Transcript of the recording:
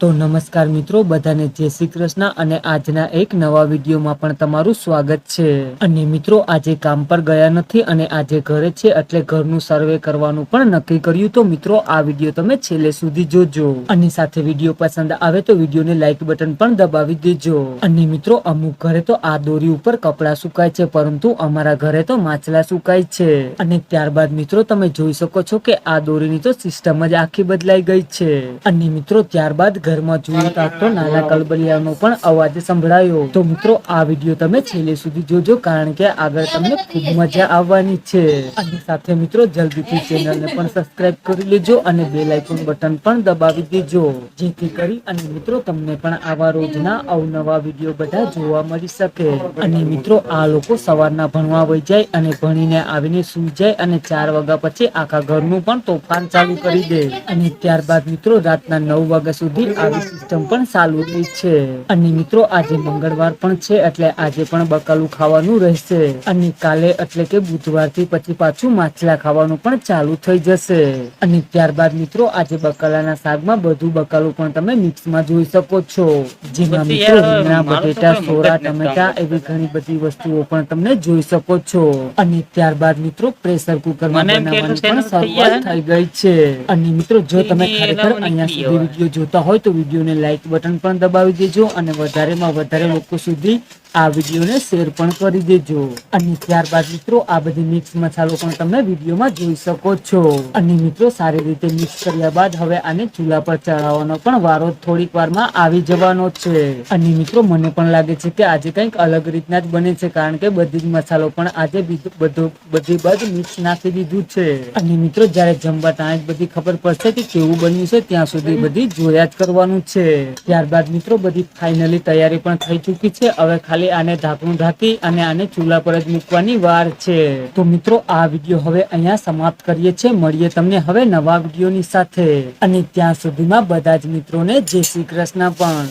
તો નમસ્કાર મિત્રો, બધાને જય શ્રી કૃષ્ણ અને આજના એક નવા વિડીયોમાં પણ તમારું સ્વાગત છે. અને મિત્રો, આજે કામ પર ગયા નથી અને આજે ઘરે છે એટલે ઘરનું સર્વે કરવાનું પણ નક્કી કર્યું. તો મિત્રો, આ વીડિયો તમે છેલ્લે સુધી જોજો. અને સાથે વીડિયો પસંદ આવે તો વિડીયોને લાઈક બટન પણ દબાવી દેજો. અને મિત્રો, અમુક ઘરે તો આ દોરી ઉપર કપડા સુકાય છે, પરંતુ અમારા ઘરે તો માછલા સુકાય છે. અને ત્યારબાદ મિત્રો, તમે જોઈ શકો છો કે આ દોરીની તો સિસ્ટમ જ આખી બદલાઈ ગઈ છે. અને મિત્રો, ત્યારબાદ ઘરમાં જોયું ત્યાં તો નાના કલબલિયાનો પણ અવાજ સંભળાયો. તો મિત્રો, આ વીડિયો તમે છેલ્લે સુધી જોજો કારણ કે આગળ તમને ખૂબ મજા આવવાની છે. અને સાથે મિત્રો, જલ્દીથી ચેનલને પણ સબસ્ક્રાઇબ કરી લેજો અને બેલ આઇકોન બટન પણ દબાવી દેજો. જેથી કરી અને મિત્રો, તમને પણ આવા રોજના અવનવા વીડિયો બધા જોવા મળી શકે. અને મિત્રો, આ લોકો સવારના ભણવા વહી જાય અને ભણીને આવીને સુઈ જાય અને ચાર વાગ્યા પછી આખા ઘરનું પણ તોફાન ચાલુ કરી દે. અને ત્યારબાદ મિત્રો, રાતના નવ વાગ્યા સુધી આવી સિસ્ટમ પણ ચાલુ છે. અને મિત્રો આજે મંગળવાર પણ છે એટલે આજે પણ બકાલું ખાવાનું રહેશે. અને કાલે એટલે કે બુધવારથી પછી પાછું માછલા ખાવાનું પણ ચાલુ થઈ જશે. અને ત્યારબાદ મિત્રો આજે બકાલાના શાકમાં બધું બકાલું પણ તમે મિક્સમાં જોઈ શકો છો. જેમાં મિત્રો રીંગણા બટેટા સોરા ટમેટા એવી ઘણી બધી વસ્તુઓ પણ તમને જોઈ શકો છો. અને ત્યારબાદ મિત્રો પ્રેશર કુકરમાં બનાવવાની પણ થઈ શરૂઆત થઈ ગઈ છે. અને મિત્રો જો તમે ખરેખર અહીંયા સુધી વીડિયો જોતા હોય તો વિડીયોને લાઇક બટન પણ દબાવી દેજો અને વધારેમાં વધારે લોકો સુધી આ વિડીયોને શેર પણ કરી દેજો. અને ત્યારબાદ મિત્રો, આ બધી મિક્સ મસાલો પણ તમે વિડીયોમાં જોઈ શકો છો. અને મિત્રો, સારી રીતે મિક્સ કર્યા બાદ હવે આને ચૂલા પર ચડાવવાનો પણ વારો થોડીક વારમાં આવી જવાનો છે. અને મિત્રો, મને પણ લાગે છે કે આજે કંઈક અલગ રીતના જ બને છે, કારણ કે બધી જ મસાલો પણ આજે બધો, બધું બાજુ મિક્સ નાખી દીધું છે. અને મિત્રો, જ્યારે જમવા ત્યાં જ બધી ખબર પડશે કે કેવું બન્યું છે, ત્યાં સુધી બધી જોયા જ કરવાનું છે. ત્યારબાદ મિત્રો, બધી ફાઇનલી તૈયારી પણ થઈ ચૂકી છે. હવે ખાલી આને ઢાંકણું ઢાંકી અને આને ચૂલા પર જ મૂકવાની વાર છે. તો મિત્રો, આ વીડિયો હવે અહીંયા સમાપ્ત કરીએ છીએ. મળીએ તમને હવે નવા વિડીયોની સાથે. અને ત્યાં સુધીમાં બધા જ મિત્રોને જય શ્રી કૃષ્ણ પણ.